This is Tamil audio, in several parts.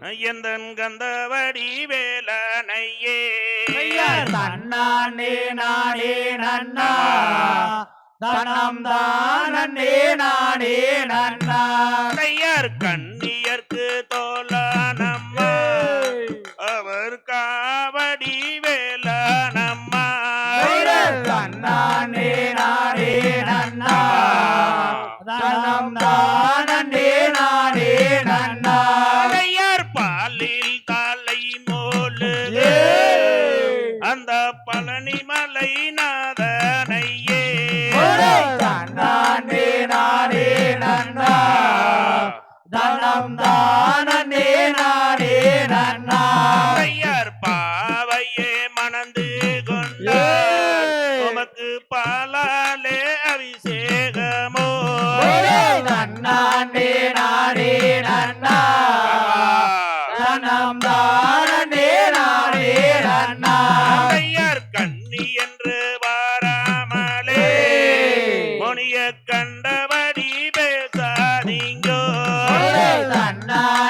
எந்தன் கந்தவடி வேலனையே. தன்னானே நானே நன்னா. தனம் தானே நானே நன்னா. தையார் கண்ணியர்க்கு பழனி மலை நாதனையே நானே நானே நன்னா. தனம் தானே நான்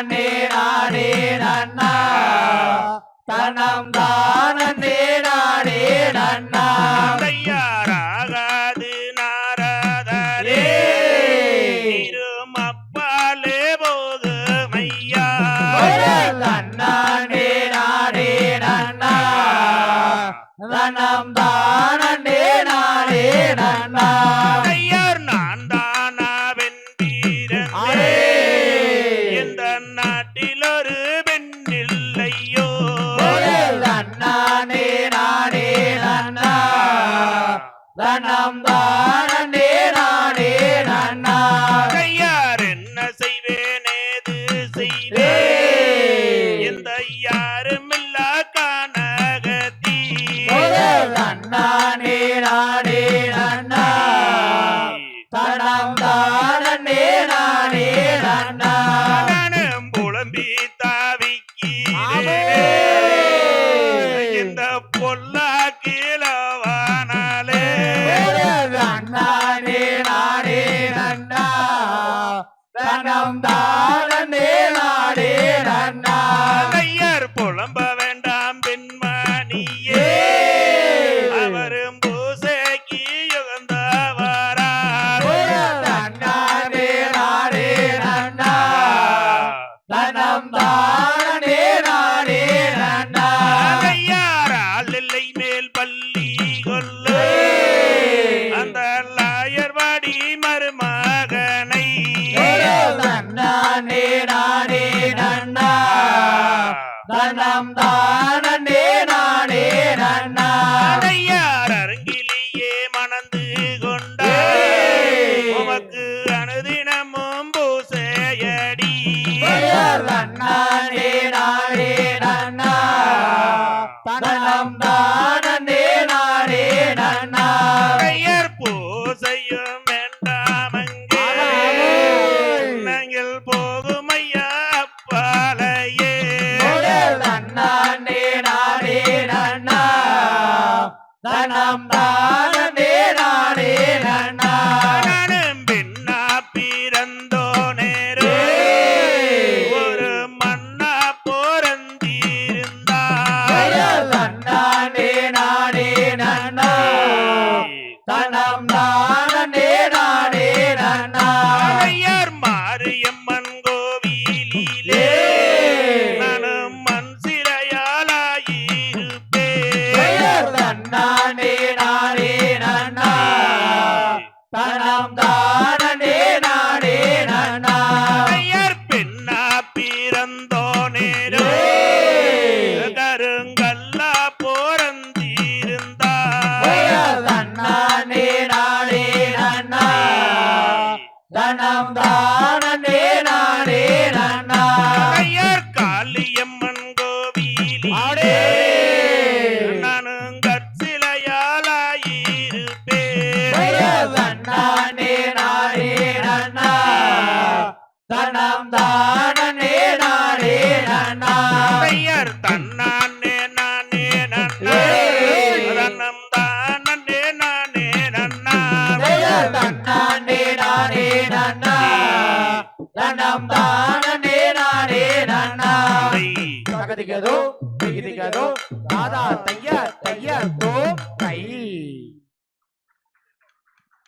தன்னானே நானே நன்னா. தனம் தானே நானே நன்னா. தையாராகாது நாராதலே திருமப்பாலே போகுமையா தன்னானே நானே நன்னா. தனம் தானே தனம் தானே நானே நன்னா. தையார் என்ன செய்வேன் ஏது செய்வேன் இந்த யாருமில்லா கானகத்தீ. தன்னானே நானே நன்னா. தனம் தானே நானே நன்னா. நானும் புலம்பி தனம் தனம் தானே தனம் தானே தானே நானே நன்னா. ஐயர் தன்னானே நானே நன்னா. தன்னம் தானே நானே நன்னா. தன்னானே நானே நன்னா. தனம் தானே நானே நன்னா. திகதிகதோ திகதிகதோ தாதா தைய தைய தோ.